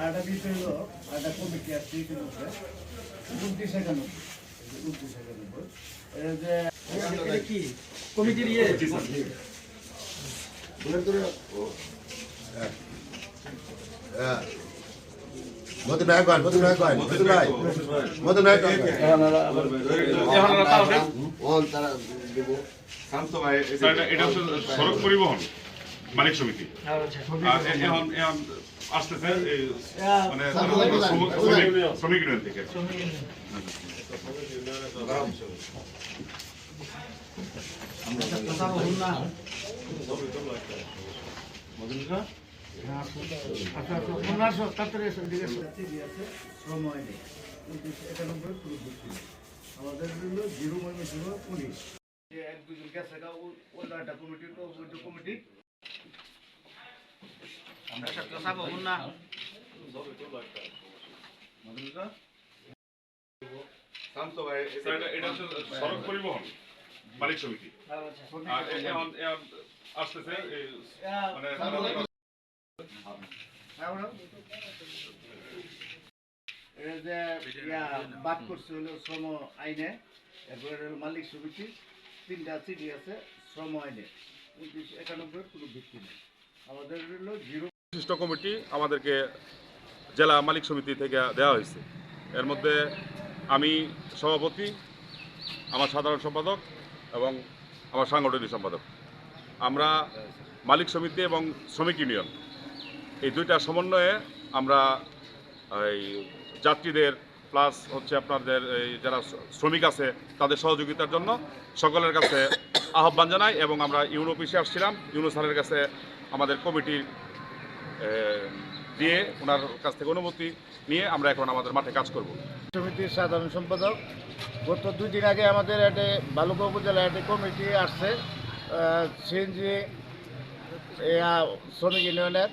আরেকটা বিষয় হলো একটা কমিটি হচ্ছে উনত্রিশ একানব্বই উনত্রিশ একানব্বই এটা কমিটির মধু ভাই কন মধু ভাই কন মধু ভাই মধু স্যার, এটা- এটা হচ্ছে সড়ক পরিবহন মালিক সমিতি। এখন এখন আসতেছে মানে শ্রমিক- শ্রমিক- শ্রমিক ইউনিয়ন থেকে। আচ্ছা আচ্ছা। আমাদের জিরো মানে জিরো যে এক দুজন গেছে গা, ও- অন্য একটা কমিটি কমিটি স্যার, এটা- এটা হচ্ছে সড়ক পরিবহন মালিক সমিতি আসতেছে মানে শ্রম আইনে মালিক সমিতি তিনটা চিঠি আছে শ্রম আইনে উনত্রিশ একানব্বই কোনো ভিত্তি নেই আমাদের জিরো বিশিষ্ট কমিটি আমাদেরকে জেলা মালিক সমিতি থেকে দেওয়া হয়েছে। এর মধ্যে আমি সভাপতি, আমার সাধারণ সম্পাদক এবং আমার সাংগঠনিক সম্পাদক। আমরা মালিক সমিতি এবং শ্রমিক ইউনিয়ন। এই দুইটা সমন্বয়ে আমরা, এই যাত্রীদের প্লাস হচ্ছে আপনাদের এই যারা শ্রমিক আছে, তাদের সহযোগিতার জন্য সকলের কাছে আহ্বান জানাই এবং আমরা ইউনো অফিসে আসছিলাম। ইউনো স্যারের কাছে আমাদের কমিটির দিয়ে ওনার কাছ থেকে অনুমতি নিয়ে আমরা এখন আমাদের মাঠে কাজ করব। সমিতির সাধারণ সম্পাদক, গত দুই দিন আগে আমাদের একটা বালুকা উপজেলায় একটা কমিটি আসছে সিএনজি শ্রমিক ইউনিয়নের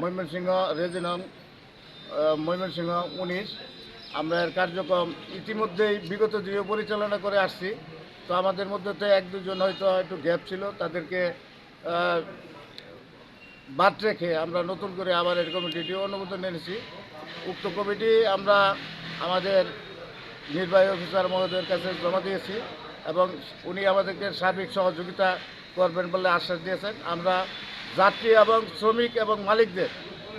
ময়মনসিংহ রেজিনং ময়মনসিংহ উনিশ। আমরা এর কার্যক্রম ইতিমধ্যেই বিগত দিনে পরিচালনা করে আসছি। তো আমাদের মধ্যে তো এক দুজন হয়তো একটু গ্যাপ ছিল, তাদেরকে বাদ রেখে আমরা নতুন করে আবার এর কমিটিটি অনুমোদন এনেছি। উক্ত কমিটি আমরা আমাদের নির্বাহী অফিসার মহোদয়ের কাছে জমা দিয়েছি এবং উনি আমাদেরকে সার্বিক সহযোগিতা করবেন বলে আশ্বাস দিয়েছেন। আমরা যাত্রী এবং শ্রমিক এবং মালিকদের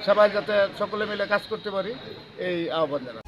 সবাই যাতে সকলে মিলে কাজ করতে পারি, এই আহ্বান জানাই